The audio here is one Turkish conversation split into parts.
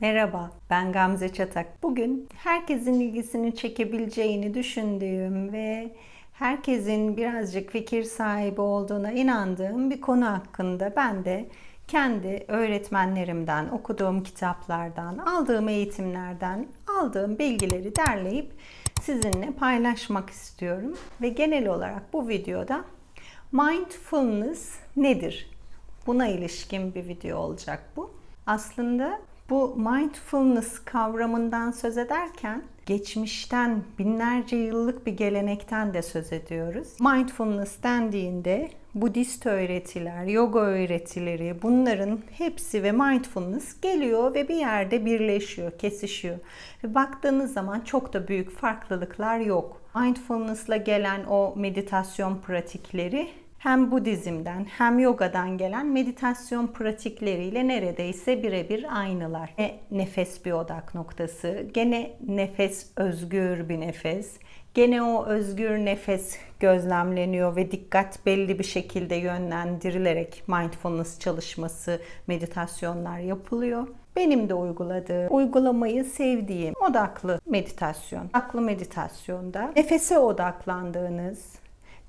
Merhaba, ben Gamze Çatak. Bugün herkesin ilgisini çekebileceğini düşündüğüm ve herkesin birazcık fikir sahibi olduğuna inandığım bir konu hakkında ben de kendi öğretmenlerimden, okuduğum kitaplardan, aldığım eğitimlerden aldığım bilgileri derleyip sizinle paylaşmak istiyorum. Ve genel olarak bu videoda mindfulness nedir? Buna ilişkin bir video olacak bu. Aslında bu mindfulness kavramından söz ederken geçmişten binlerce yıllık bir gelenekten de söz ediyoruz. Mindfulness dendiğinde Budist öğretiler, yoga öğretileri bunların hepsi ve mindfulness geliyor ve bir yerde birleşiyor, kesişiyor. Ve baktığınız zaman çok da büyük farklılıklar yok. Mindfulness'la gelen o meditasyon pratikleri hem Budizm'den hem yogadan gelen meditasyon pratikleriyle neredeyse birebir aynılar. E, nefes bir odak noktası, gene nefes özgür bir nefes, gene o özgür nefes gözlemleniyor ve dikkat belli bir şekilde yönlendirilerek mindfulness çalışması, meditasyonlar yapılıyor. Benim de uyguladığım, uygulamayı sevdiğim odaklı meditasyon. Odaklı meditasyonda nefese odaklandığınız,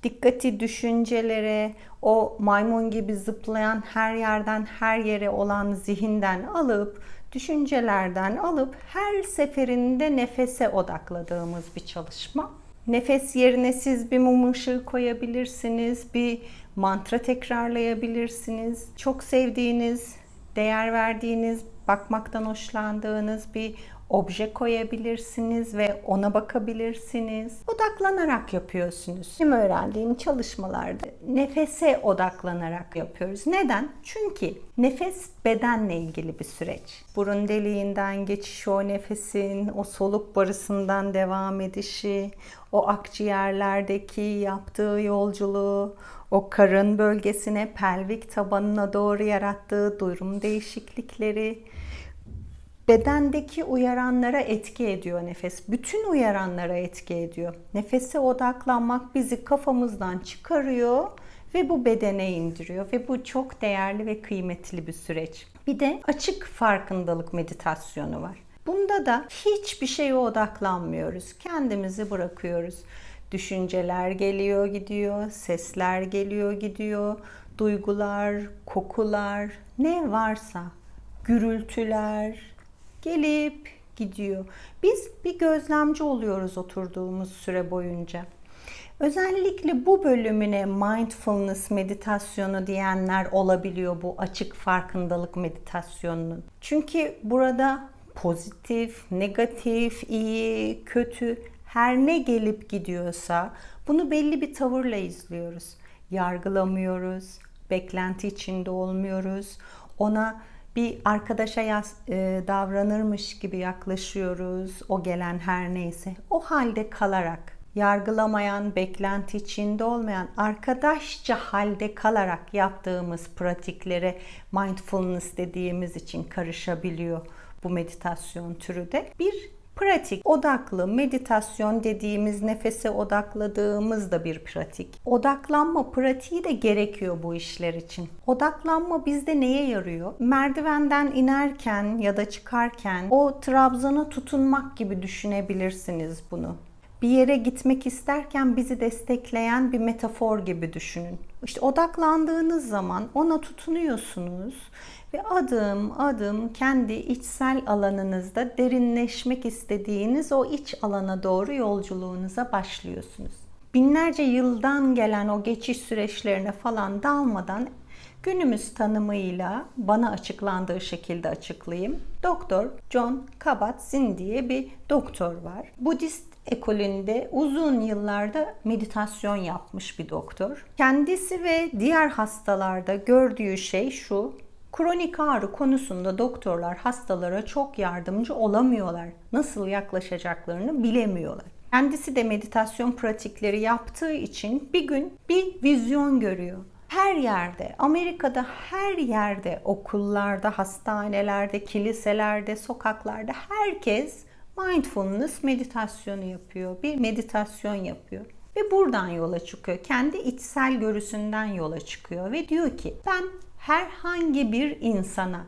dikkati düşüncelere, o maymun gibi zıplayan her yerden her yere olan zihinden alıp, düşüncelerden alıp her seferinde nefese odakladığımız bir çalışma. Nefes yerine siz bir mum ışığı koyabilirsiniz, bir mantra tekrarlayabilirsiniz. Çok sevdiğiniz, değer verdiğiniz, bakmaktan hoşlandığınız bir obje koyabilirsiniz ve ona bakabilirsiniz. Odaklanarak yapıyorsunuz. Benim öğrendiğim çalışmalarda nefese odaklanarak yapıyoruz. Neden? Çünkü nefes bedenle ilgili bir süreç. Burun deliğinden geçiş o nefesin, o soluk barısından devam edişi, o akciğerlerdeki yaptığı yolculuğu, o karın bölgesine, pelvik tabanına doğru yarattığı durum değişiklikleri, bedendeki uyaranlara etki ediyor nefes. Bütün uyaranlara etki ediyor. Nefese odaklanmak bizi kafamızdan çıkarıyor ve bu bedene indiriyor ve bu çok değerli ve kıymetli bir süreç. Bir de açık farkındalık meditasyonu var. Bunda da hiçbir şeye odaklanmıyoruz. Kendimizi bırakıyoruz. Düşünceler geliyor gidiyor, sesler geliyor gidiyor, duygular, kokular, ne varsa, gürültüler, gelip gidiyor. Biz bir gözlemci oluyoruz oturduğumuz süre boyunca. Özellikle bu bölümüne mindfulness meditasyonu diyenler olabiliyor bu açık farkındalık meditasyonunun. Çünkü burada pozitif, negatif, iyi, kötü her ne gelip gidiyorsa bunu belli bir tavırla izliyoruz. Yargılamıyoruz, beklenti içinde olmuyoruz. Ona bir arkadaşa yaz, e, davranırmış gibi yaklaşıyoruz. O gelen her neyse. O halde kalarak yargılamayan, beklenti içinde olmayan, arkadaşça halde kalarak yaptığımız pratiklere mindfulness dediğimiz için karışabiliyor bu meditasyon türü de. Bir pratik, odaklı meditasyon dediğimiz nefese odakladığımız da bir pratik. Odaklanma pratiği de gerekiyor bu işler için. Odaklanma bizde neye yarıyor? Merdivenden inerken ya da çıkarken o trabzana tutunmak gibi düşünebilirsiniz bunu bir yere gitmek isterken bizi destekleyen bir metafor gibi düşünün. İşte odaklandığınız zaman ona tutunuyorsunuz ve adım adım kendi içsel alanınızda derinleşmek istediğiniz o iç alana doğru yolculuğunuza başlıyorsunuz. Binlerce yıldan gelen o geçiş süreçlerine falan dalmadan günümüz tanımıyla bana açıklandığı şekilde açıklayayım. Doktor John Kabat-Zinn diye bir doktor var. Budist ekolünde uzun yıllarda meditasyon yapmış bir doktor. Kendisi ve diğer hastalarda gördüğü şey şu. Kronik ağrı konusunda doktorlar hastalara çok yardımcı olamıyorlar. Nasıl yaklaşacaklarını bilemiyorlar. Kendisi de meditasyon pratikleri yaptığı için bir gün bir vizyon görüyor. Her yerde, Amerika'da her yerde, okullarda, hastanelerde, kiliselerde, sokaklarda herkes mindfulness meditasyonu yapıyor. Bir meditasyon yapıyor. Ve buradan yola çıkıyor. Kendi içsel görüsünden yola çıkıyor ve diyor ki ben herhangi bir insana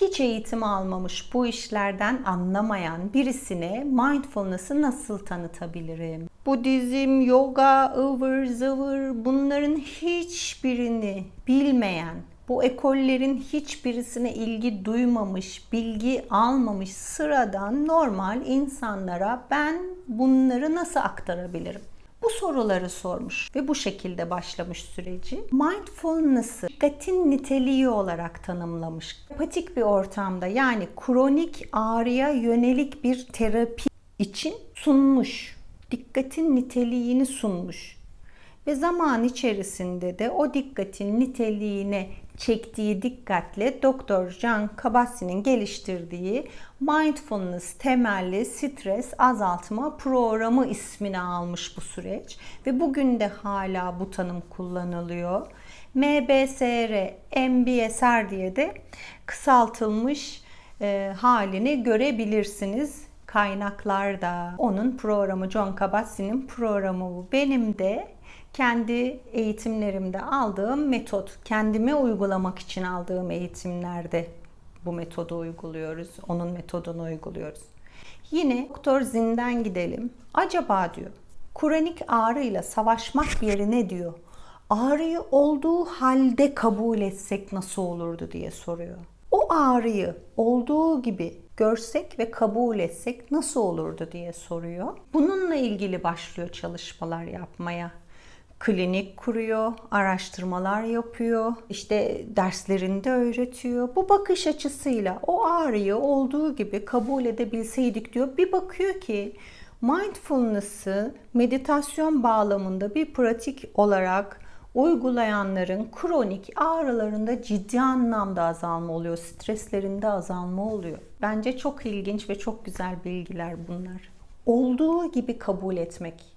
hiç eğitim almamış, bu işlerden anlamayan birisine mindfulness'ı nasıl tanıtabilirim? Budizm, yoga, ıvır zıvır bunların hiçbirini bilmeyen, bu ekollerin hiçbirisine ilgi duymamış, bilgi almamış sıradan normal insanlara ben bunları nasıl aktarabilirim? Bu soruları sormuş ve bu şekilde başlamış süreci. Mindfulness'ı dikkatin niteliği olarak tanımlamış. Patik bir ortamda yani kronik ağrıya yönelik bir terapi için sunmuş. Dikkatin niteliğini sunmuş. Ve zaman içerisinde de o dikkatin niteliğine çektiği dikkatle Dr. John Kabat-Zinn'in geliştirdiği Mindfulness temelli stres azaltma programı ismini almış bu süreç ve bugün de hala bu tanım kullanılıyor. MBSR, MBSR diye de kısaltılmış e, halini görebilirsiniz kaynaklarda. Onun programı John Kabat-Zinn'in programı bu. Benim de kendi eğitimlerimde aldığım metot, kendime uygulamak için aldığım eğitimlerde bu metodu uyguluyoruz. Onun metodunu uyguluyoruz. Yine Doktor Zin'den gidelim. Acaba diyor, kronik ağrıyla savaşmak yerine diyor, ağrıyı olduğu halde kabul etsek nasıl olurdu diye soruyor. O ağrıyı olduğu gibi görsek ve kabul etsek nasıl olurdu diye soruyor. Bununla ilgili başlıyor çalışmalar yapmaya klinik kuruyor, araştırmalar yapıyor, işte derslerinde öğretiyor. Bu bakış açısıyla o ağrıyı olduğu gibi kabul edebilseydik diyor. Bir bakıyor ki mindfulness'ı meditasyon bağlamında bir pratik olarak uygulayanların kronik ağrılarında ciddi anlamda azalma oluyor, streslerinde azalma oluyor. Bence çok ilginç ve çok güzel bilgiler bunlar. Olduğu gibi kabul etmek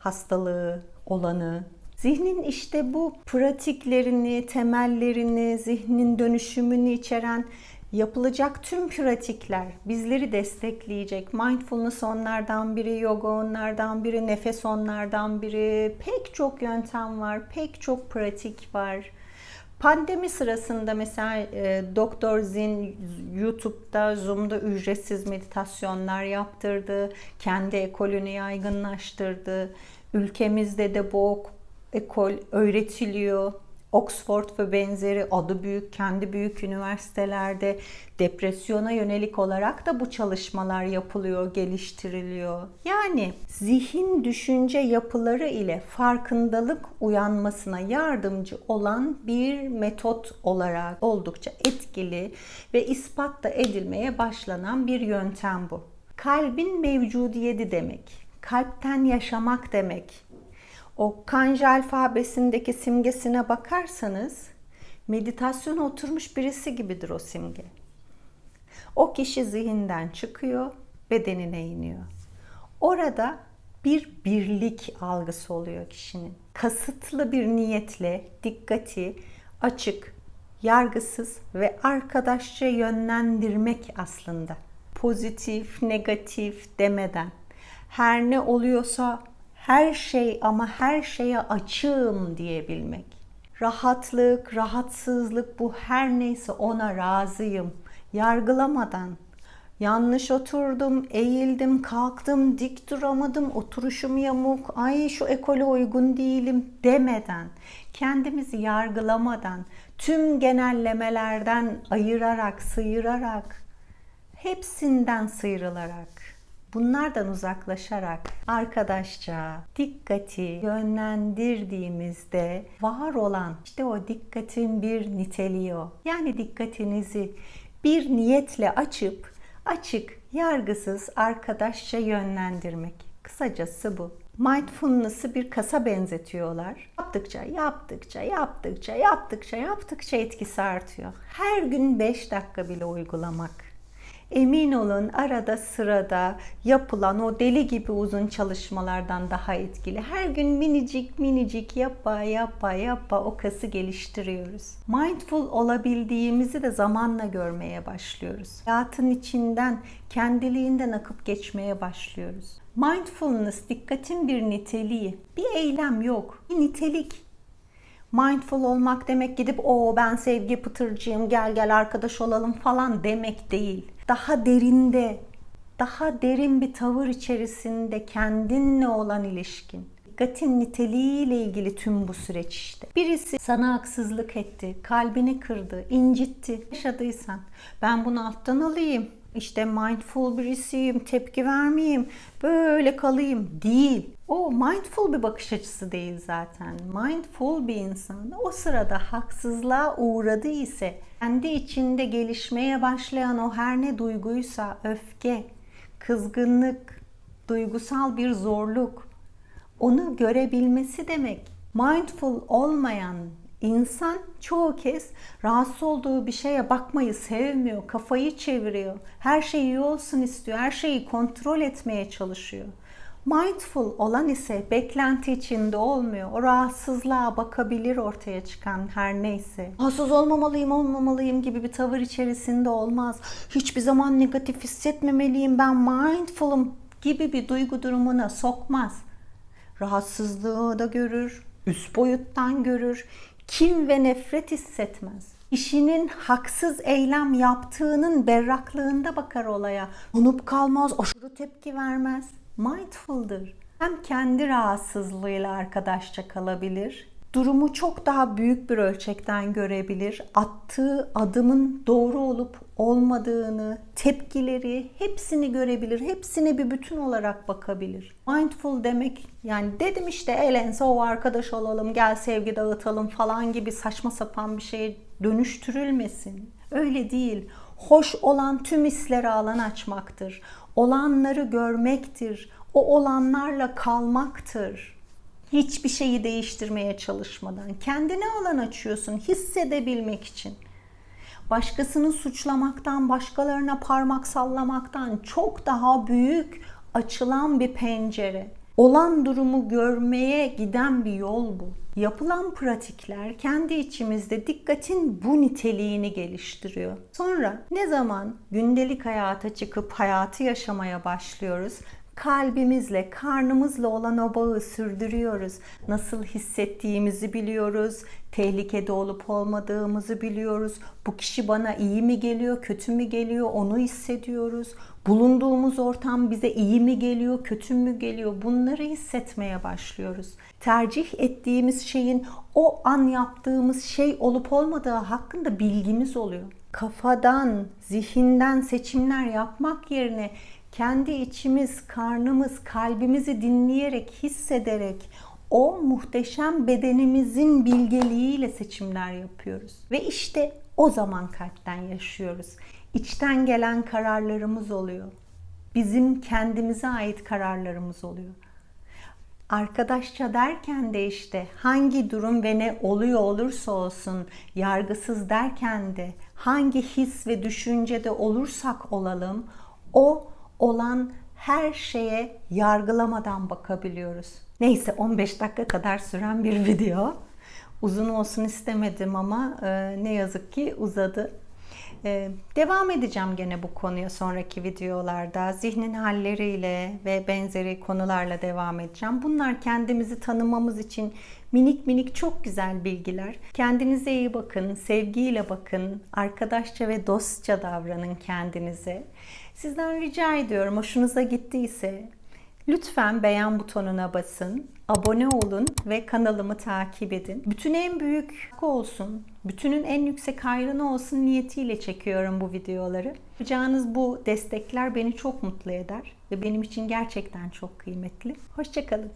hastalığı, olanı. Zihnin işte bu pratiklerini, temellerini, zihnin dönüşümünü içeren yapılacak tüm pratikler bizleri destekleyecek. Mindfulness onlardan biri, yoga onlardan biri, nefes onlardan biri. Pek çok yöntem var, pek çok pratik var. Pandemi sırasında mesela e, Doktor Zin YouTube'da, Zoom'da ücretsiz meditasyonlar yaptırdı. Kendi ekolünü yaygınlaştırdı. Ülkemizde de bu ekol öğretiliyor. Oxford ve benzeri adı büyük, kendi büyük üniversitelerde depresyona yönelik olarak da bu çalışmalar yapılıyor, geliştiriliyor. Yani zihin düşünce yapıları ile farkındalık uyanmasına yardımcı olan bir metot olarak oldukça etkili ve ispat da edilmeye başlanan bir yöntem bu. Kalbin mevcudiyeti demek, kalpten yaşamak demek, o kanji alfabesindeki simgesine bakarsanız meditasyona oturmuş birisi gibidir o simge. O kişi zihinden çıkıyor, bedenine iniyor. Orada bir birlik algısı oluyor kişinin. Kasıtlı bir niyetle dikkati açık, yargısız ve arkadaşça yönlendirmek aslında. Pozitif, negatif demeden her ne oluyorsa her şey ama her şeye açığım diyebilmek. Rahatlık, rahatsızlık bu her neyse ona razıyım. Yargılamadan Yanlış oturdum, eğildim, kalktım, dik duramadım, oturuşum yamuk, ay şu ekole uygun değilim demeden, kendimizi yargılamadan, tüm genellemelerden ayırarak, sıyırarak, hepsinden sıyrılarak Bunlardan uzaklaşarak arkadaşça dikkati yönlendirdiğimizde var olan işte o dikkatin bir niteliği o. Yani dikkatinizi bir niyetle açıp açık, yargısız arkadaşça yönlendirmek. Kısacası bu. Mindfulness'ı bir kasa benzetiyorlar. Yaptıkça, yaptıkça, yaptıkça, yaptıkça, yaptıkça etkisi artıyor. Her gün 5 dakika bile uygulamak emin olun arada sırada yapılan o deli gibi uzun çalışmalardan daha etkili. Her gün minicik minicik yapa yapa yapa o kası geliştiriyoruz. Mindful olabildiğimizi de zamanla görmeye başlıyoruz. Hayatın içinden kendiliğinden akıp geçmeye başlıyoruz. Mindfulness dikkatin bir niteliği. Bir eylem yok. Bir nitelik. Mindful olmak demek gidip o ben sevgi pıtırcıyım gel gel arkadaş olalım falan demek değil. Daha derinde, daha derin bir tavır içerisinde kendinle olan ilişkin. Dikkatin niteliğiyle ilgili tüm bu süreç işte. Birisi sana haksızlık etti, kalbini kırdı, incitti. Yaşadıysan ben bunu alttan alayım. İşte mindful birisiyim, tepki vermeyeyim, böyle kalayım değil. O mindful bir bakış açısı değil zaten. Mindful bir insan o sırada haksızlığa uğradı ise kendi içinde gelişmeye başlayan o her ne duyguysa öfke, kızgınlık, duygusal bir zorluk onu görebilmesi demek. Mindful olmayan insan çoğu kez rahatsız olduğu bir şeye bakmayı sevmiyor, kafayı çeviriyor. Her şey iyi olsun istiyor, her şeyi kontrol etmeye çalışıyor. Mindful olan ise beklenti içinde olmuyor. O rahatsızlığa bakabilir ortaya çıkan her neyse. Rahatsız olmamalıyım, olmamalıyım gibi bir tavır içerisinde olmaz. Hiçbir zaman negatif hissetmemeliyim, ben mindful'um gibi bir duygu durumuna sokmaz rahatsızlığı da görür, üst boyuttan görür, kim ve nefret hissetmez. İşinin haksız eylem yaptığının berraklığında bakar olaya. Unup kalmaz, aşırı tepki vermez. Mindful'dır. Hem kendi rahatsızlığıyla arkadaşça kalabilir, durumu çok daha büyük bir ölçekten görebilir. Attığı adımın doğru olup olmadığını, tepkileri hepsini görebilir. Hepsine bir bütün olarak bakabilir. Mindful demek yani dedim işte elense o arkadaş olalım, gel sevgi dağıtalım falan gibi saçma sapan bir şeye dönüştürülmesin. Öyle değil. Hoş olan tüm hislere alan açmaktır. Olanları görmektir. O olanlarla kalmaktır hiçbir şeyi değiştirmeye çalışmadan kendine alan açıyorsun hissedebilmek için. Başkasını suçlamaktan, başkalarına parmak sallamaktan çok daha büyük açılan bir pencere. Olan durumu görmeye giden bir yol bu. Yapılan pratikler kendi içimizde dikkatin bu niteliğini geliştiriyor. Sonra ne zaman gündelik hayata çıkıp hayatı yaşamaya başlıyoruz, kalbimizle, karnımızla olan o bağı sürdürüyoruz. Nasıl hissettiğimizi biliyoruz, tehlikede olup olmadığımızı biliyoruz. Bu kişi bana iyi mi geliyor, kötü mü geliyor onu hissediyoruz. Bulunduğumuz ortam bize iyi mi geliyor, kötü mü geliyor bunları hissetmeye başlıyoruz. Tercih ettiğimiz şeyin o an yaptığımız şey olup olmadığı hakkında bilgimiz oluyor. Kafadan, zihinden seçimler yapmak yerine kendi içimiz, karnımız, kalbimizi dinleyerek, hissederek o muhteşem bedenimizin bilgeliğiyle seçimler yapıyoruz. Ve işte o zaman kalpten yaşıyoruz. İçten gelen kararlarımız oluyor. Bizim kendimize ait kararlarımız oluyor. Arkadaşça derken de işte hangi durum ve ne oluyor olursa olsun yargısız derken de hangi his ve düşüncede olursak olalım o olan her şeye yargılamadan bakabiliyoruz. Neyse 15 dakika kadar süren bir video. Uzun olsun istemedim ama e, ne yazık ki uzadı. E, devam edeceğim gene bu konuya sonraki videolarda. Zihnin halleriyle ve benzeri konularla devam edeceğim. Bunlar kendimizi tanımamız için minik minik çok güzel bilgiler. Kendinize iyi bakın, sevgiyle bakın, arkadaşça ve dostça davranın kendinize. Sizden rica ediyorum hoşunuza gittiyse lütfen beğen butonuna basın, abone olun ve kanalımı takip edin. Bütün en büyük olsun, bütünün en yüksek hayrını olsun niyetiyle çekiyorum bu videoları. Yapacağınız bu destekler beni çok mutlu eder ve benim için gerçekten çok kıymetli. Hoşçakalın.